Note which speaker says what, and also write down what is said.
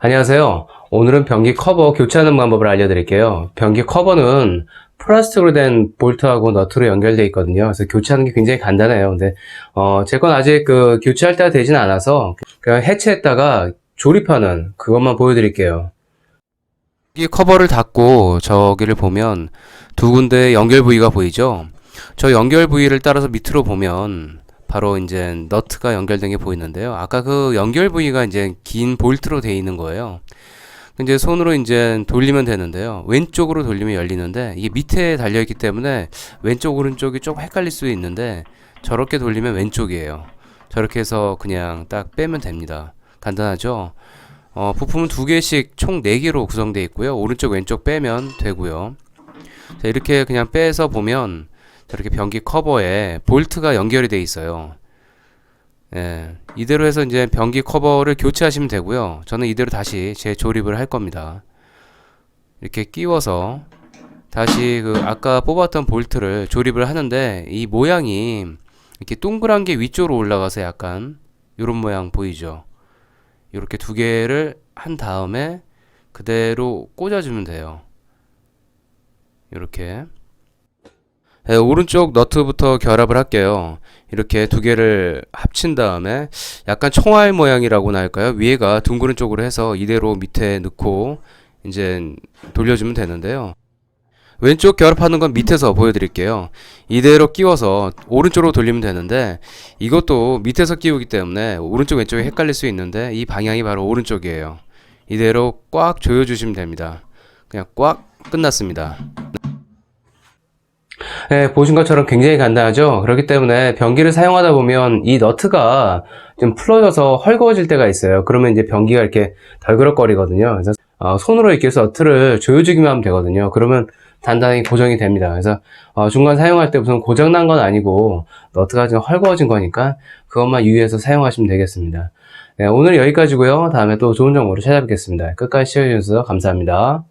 Speaker 1: 안녕하세요. 오늘은 변기 커버 교체하는 방법을 알려드릴게요. 변기 커버는 플라스틱으로 된 볼트하고 너트로 연결되어 있거든요. 그래서 교체하는 게 굉장히 간단해요. 근데 어, 제 건 아직 그 교체할 때가 되진 않아서 그냥 해체했다가 조립하는 그것만 보여드릴게요. 이 커버를 닫고 저기를 보면 두 군데 연결 부위가 보이죠? 저 연결 부위를 따라서 밑으로 보면 바로 이제 너트가 연결된 게 보이는데요. 아까 그 연결 부위가 이제 긴 볼트로 되어 있는 거예요. 이제 손으로 이제 돌리면 되는데요. 왼쪽으로 돌리면 열리는데 이게 밑에 달려 있기 때문에 왼쪽 오른쪽이 조금 헷갈릴 수 있는데 저렇게 돌리면 왼쪽이에요. 저렇게 해서 그냥 딱 빼면 됩니다. 간단하죠? 어, 부품은 두 개씩 총 네 개로 구성되어 있고요. 오른쪽 왼쪽 빼면 되고요. 자, 이렇게 그냥 빼서 보면 저렇게 변기 커버에 볼트가 연결이 되어 있어요. 예, 이대로 해서 이제 변기 커버를 교체하시면 되고요. 저는 이대로 다시 재조립을 할 겁니다. 이렇게 끼워서 다시 그 아까 뽑았던 볼트를 조립을 하는데 이 모양이 이렇게 동그란 게 위쪽으로 올라가서 약간 이런 모양 보이죠? 이렇게 두 개를 한 다음에 그대로 꽂아주면 돼요. 이렇게. 네, 오른쪽 너트부터 결합을 할게요. 이렇게 두 개를 합친 다음에 약간 총알 모양이라고나 할까요? 위에가 둥그런 쪽으로 해서 이대로 밑에 넣고 이제 돌려주면 되는데요. 왼쪽 결합하는 건 밑에서 보여드릴게요. 이대로 끼워서 오른쪽으로 돌리면 되는데 이것도 밑에서 끼우기 때문에 오른쪽 왼쪽이 헷갈릴 수 있는데 이 방향이 바로 오른쪽이에요. 이대로 꽉 조여주시면 됩니다. 그냥 꽉 끝났습니다. 네, 보신 것처럼 굉장히 간단하죠? 그렇기 때문에 변기를 사용하다 보면 이 너트가 좀 풀어져서 헐거워질 때가 있어요. 그러면 이제 변기가 이렇게 덜그럭거리거든요. 그래서 어, 손으로 이렇게 해서 너트를 조여주기만 하면 되거든요. 그러면 단단히 고정이 됩니다. 그래서 어, 중간 사용할 때 무슨 고장난 건 아니고 너트가 좀 헐거워진 거니까 그것만 유의해서 사용하시면 되겠습니다. 네, 오늘 여기까지고요. 다음에 또 좋은 정보로 찾아뵙겠습니다. 끝까지 시청해주셔서 감사합니다.